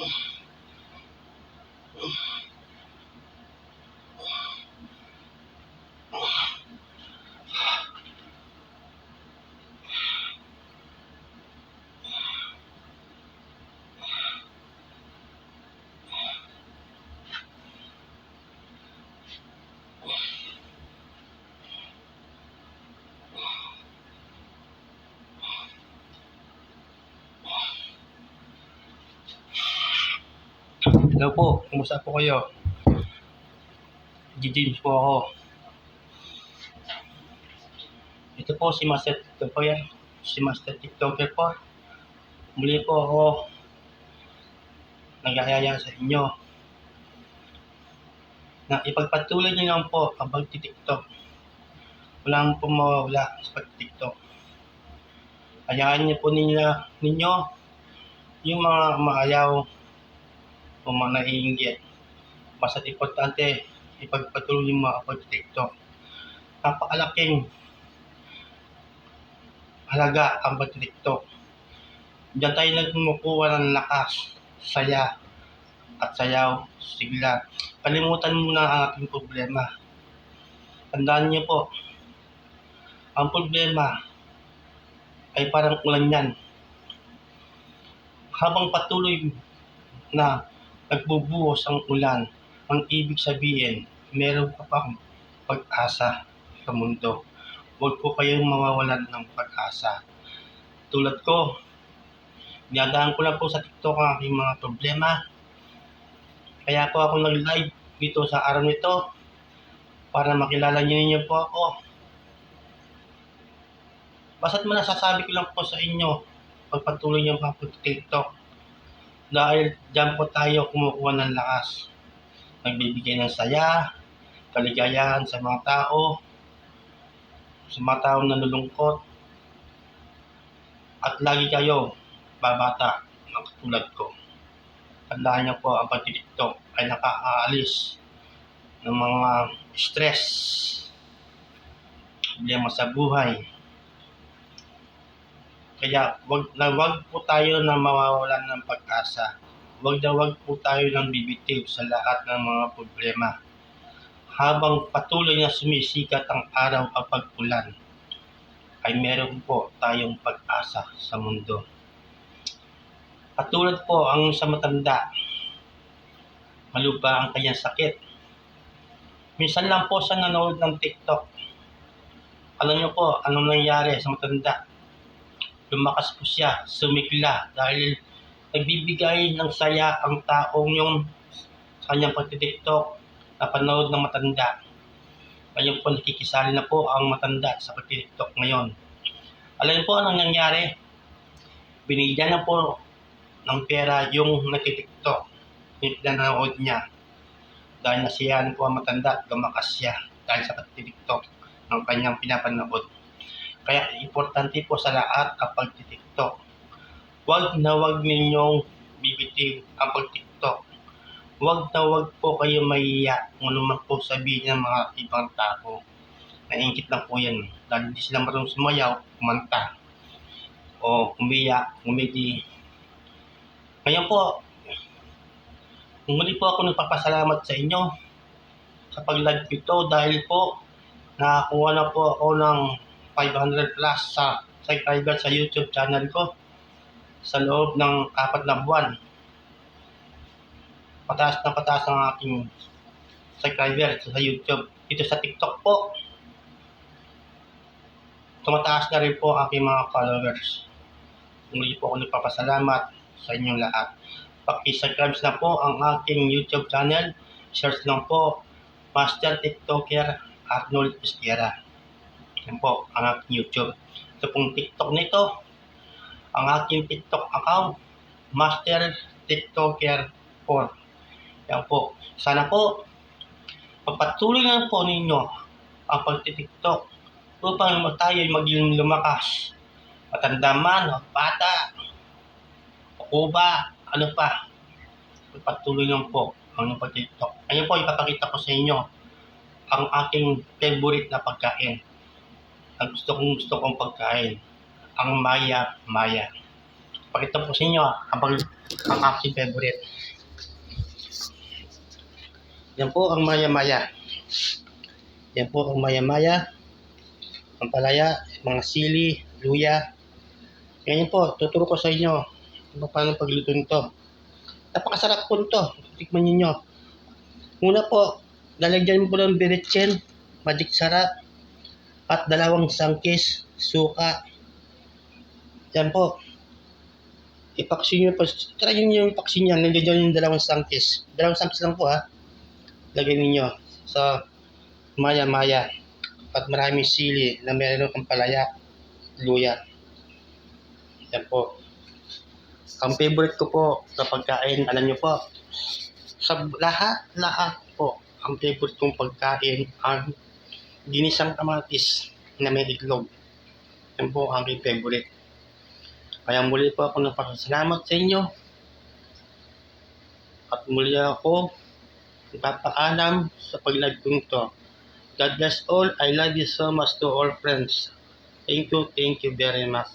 Oh. Hello po, kumusta po kayo? G-James po ako. Ito po si Master TikTok po yan. Si Master TikToker po. Muli po ako nagkakaya sa inyo na ipagpatuloy niyo lang po ang pagtitiktok. Walang po mawawala sa pagtitiktok. Hayaan niyo po ninyo, ninyo yung mga maayaw o mga naiinggit. Basta importante, ipagpatuloy yung mga pagtitiktok. Napakalaking halaga ang pagtitiktok. Diyan tayo nagkumukuha ng lakas, saya, at sayaw, sigla. Kalimutan muna ang ating problema. Tandaan niyo po, ang problema ay parang ulan yan. Habang patuloy na nagbubuhos ang ulan, ang ibig sabihin, meron ka pang pag-asa sa mundo. Huwag po kayong mawawalan ng pag-asa. Tulad ko, Dinadaan ko lang po sa TikTok ang aking mga problema. Kaya po ako nag-live dito sa araw nito para makilala niyo ninyo po ako. Basta't manasasabi ko lang po sa inyo pagpatuloy niyo pa po TikTok. Dahil dyan po tayo kumukuha ng lakas. Nagbibigay ng saya, kaligayahan sa mga tao, sa mga tao na nalulungkot. At lagi kayo babata ng katulad ko. Tandaan niyo po ang pagtitiktok ay nakaalis ng mga stress, problema sa buhay. Kaya wag na wag po tayo na mawawalan ng pag-asa. Wag na wag po tayo nang bibitiw sa lahat ng mga problema. Habang patuloy na sumisikat ang araw kapag ulan, ay meron po tayong pag-asa sa mundo. Katulad po ang sa matanda, maluba ang kanyang sakit. Minsan lang po siya nanood ng TikTok. Alam niyo po, anong nangyari sa matanda? Lumakas po siya, sumigla, dahil nagbibigay ng saya ang taong yung sa kanyang pagtitiktok na panood ng matanda. Ngayon po nakikisali na po ang matanda sa pagtitiktok ngayon. Alam po anong nangyari? Binigyan na po ng pera yung nagtitiktok. Yung pinanood niya. Dahil nasiyahan po ang matanda, lumakas siya dahil sa pagtitiktok ng kanyang pinapanood. Kaya importante po sa lahat ang pagtitiktok. Huwag na huwag ninyong bibitiw ang pagtiktok. Huwag na huwag po kayo mahiya kung ano man po sabihin ng mga ibang tao. Naingkit lang po yan. Dahil hindi sila marunong sumayaw, kumanta. O umiyak, umidi. Ngayon po, muli po ako nagpapasalamat sa inyo sa pag-live dahil po nakakuha na po ako ng 500 plus sa subscriber sa YouTube channel ko sa loob ng apat na buwan. Pataas na pataas ang aking subscriber sa YouTube. Dito sa TikTok po, tumataas na rin po ang aking mga followers. Muli po ako nagpapasalamat sa inyong lahat. Paki-subscribe na po ang aking YouTube channel. Search lang po Master TikToker Arnold Esquera. Yan po ang aking YouTube. Ito pong TikTok nito. Ang aking TikTok account, Master TikToker 4. Yan po. Sana po, pagpatuloy lang po ninyo ang pagtitiktok upang tayo ay maging lumakas. Matanda man, bata, o kuba, ano pa. Pagpatuloy lang po ang pagtitiktok. Ayun po, ipapakita ko sa inyo ang aking favorite na pagkain. Ang gusto kong gusto kong pagkain. Ang maya maya. Pakita po sa inyo ah, ang, pag- ang aking favorite. Yan po ang maya maya. Yan po ang maya maya. Ang palaya, mga sili, luya. Ganyan po, tuturo ko sa inyo kung paano pagluto nito. Napakasarap po nito. Tikman ninyo. Una po, lalagyan mo po ng biritsen, magic sarap, at dalawang sangkis, suka. Yan po. ipaksin nyo pa. Try nyo yung ipaksin yan. Nandiyan dyan yung dalawang sangkis. Dalawang sangkis lang po ha. Lagay ninyo sa maya-maya. At maraming sili na meron kang palaya, luya. Yan po. Ang favorite ko po sa pagkain, alam nyo po, sa lahat, lahat po, ang favorite kong pagkain ang ginisang kamatis na may itlog. Yan po ang aking favorite. Kaya muli po ako nagpapasalamat sa inyo. At muli ako nagpapaalam sa pag-live to. God bless all. I love you so much to all friends. Thank you, thank you very much.